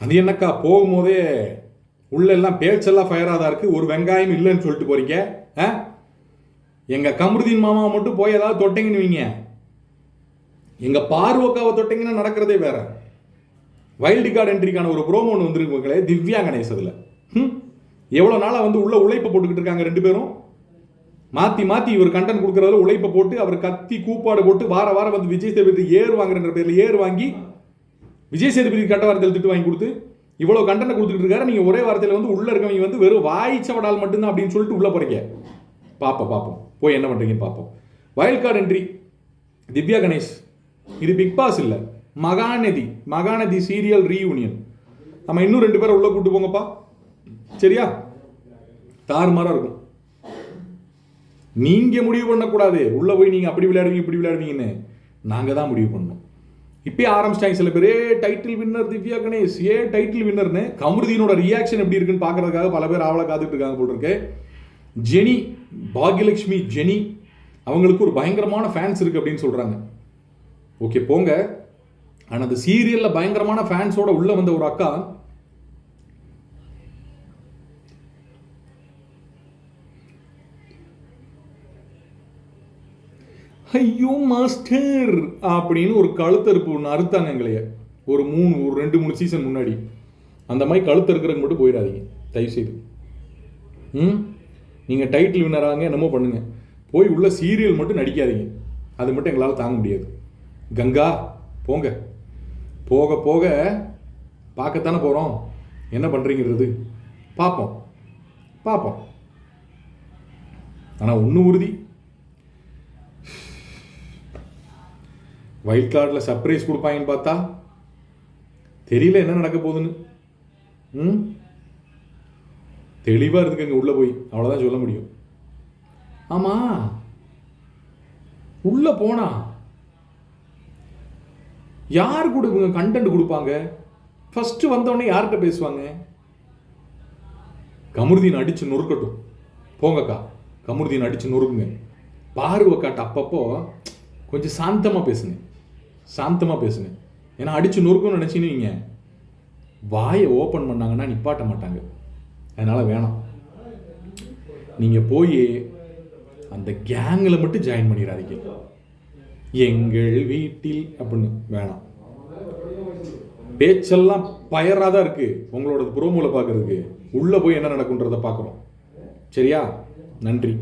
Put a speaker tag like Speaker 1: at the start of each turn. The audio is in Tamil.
Speaker 1: அது என்னக்கா போகும்போதே உள்ளெல்லாம் பேச்செல்லாம் ஃபயராக தான் இருக்குது ஒரு வெங்காயம் இல்லைன்னு சொல்லிட்டு போகிறீங்க ஆ? எங்கள் கமருதீன் மாமாவை மட்டும் போய் ஏதாவது தொட்டிங்கன்னு வைங்க. எங்கள் பார்வக்காவை தொட்டிங்கன்னா நடக்கிறதே வேற. வைல்டு கார்டு என்ட்ரிக்கான ஒரு ப்ரோமோ ஒன்று வந்துருக்குங்களே திவ்யா கணேஷ் அதில். ம்? எவ்வளோ நாளாக வந்து உள்ள உழைப்பை போட்டுக்கிட்டு இருக்காங்க ரெண்டு பேரும்? மாற்றி மாற்றி இவர் கண்டென்ட் கொடுக்குறதுல உழைப்பை போட்டு அவர் கத்தி கூப்பாடு போட்டு வார வாரம் வந்து விஜய் சேதுபதி ஏர் வாங்குறன்ற பேரில் ஏர் வாங்கி விஜய் சேதுபதி கட்ட வாரத்தில் திட்டு வாங்கி கொடுத்து இவ்வளோ கண்டனை கொடுத்துட்டு இருக்காரு. நீங்கள் ஒரே வாரத்தில் வந்து உள்ளே இருக்கவங்க வந்து வெறும் வாய்ச்சவடால் மட்டும்தான் அப்படின்னு சொல்லிட்டு உள்ளே போகிறீங்க பார்ப்போம் பார்ப்போம் போய் என்ன பண்ணுறீங்கன்னு பார்ப்போம் வயல் கார்டு என்ட்ரி திவ்யா கணேஷ். இது பிக் பாஸ் இல்லை. மகாநதி மகாநதி சீரியல் ரீயூனியன் நம்ம இன்னும் ரெண்டு பேரை உள்ளே கூட்டு போங்கப்பா. சரியா? தாறுமாறாக இருக்கும். நீங்கள் முடிவு பண்ணக்கூடாது. உள்ளே போய் நீங்கள் அப்படி விளையாடுவீங்க இப்படி விளையாடுவீங்கன்னு. நாங்கள் தான் முடிவு பண்ணோம் இப்பயே ஆரம்பிச்சிட்டாங்க சில பேர். A title winner Divya Ganesh. A title வின்னர்னு கமருதீனோட ரியாக்ஷன் எப்படி இருக்குன்னு பார்க்கறதுக்காக பல பேர் ஆவலை காத்துட்டு இருக்காங்க போல் இருக்கு. ஜெனி பாக்யலட்சுமி ஜெனி அவங்களுக்கு ஒரு பயங்கரமான ஃபேன்ஸ் இருக்கு அப்படின்னு சொல்றாங்க. ஓகே போங்க. ஆனால் அந்த சீரியலில் பயங்கரமான ஃபேன்ஸோட உள்ள வந்த ஒரு அக்கா ஐயோ மாஸ்டர் அப்படின்னு ஒரு கழுத்தறுப்பு ஒன்று அறுத்தாங்க எங்களைய. ஒரு மூணு ஒரு ரெண்டு மூணு சீசன் முன்னாடி. அந்த மாதிரி கழுத்தறுக்கிறதுக்கு மட்டும் போயிடாதீங்க. தயவுசெய்து. ம்? நீங்கள் டைட்டில் வினராங்க என்னமோ பண்ணுங்க. போய் உள்ள சீரியல் மட்டும் நடிக்காதீங்க. அது மட்டும் எங்களால் தாங்க முடியாது. கங்கா போங்க. போக போக பார்க்கத்தானே போகிறோம் என்ன பண்ணுறீங்கிறது பார்ப்போம். பார்ப்போம். ஆனால் ஒன்று உறுதி. வைல்ட் கார்டில் சர்ப்ரைஸ் கொடுப்பாங்கன்னு பார்த்தா தெரியல என்ன நடக்க போகுதுன்னு. ம்? தெளிவாக இருந்துக்கங்க உள்ளே போய். அவ்வளோதான் சொல்ல முடியும். ஆமாம் உள்ளே போனா யார் கூட இவங்க கண்டென்ட் கொடுப்பாங்க? ஃபஸ்ட்டு வந்தவொடனே யார்கிட்ட பேசுவாங்க? கமுருதீன் அடித்து நொறுக்கட்டும். போங்கக்கா கமுருதீன் அடித்து நொறுக்குங்க. பார்வக்காட்ட அப்பப்போ கொஞ்சம் சாந்தமாக பேசுங்க. சாந்தமாக பேசுங்க. ஏன்னா அடிச்சு நொறுக்கணும்னு நினச்சின்னு வாயை ஓப்பன் பண்ணாங்கன்னா நிப்பாட்ட மாட்டாங்க. அதனால் வேணாம். நீங்கள் போய் அந்த கேங்கில் மட்டும் ஜாயின் பண்ணிடாதீங்க. எங்கள் வீட்டில் அப்படின்னு வேணாம். பேச்செல்லாம் பயராக தான் இருக்குது உங்களோட ப்ரோமோவில் பார்க்குறதுக்கு உள்ளே போய் என்ன நடக்குன்றதை பார்க்குறோம் சரியா? நன்றி.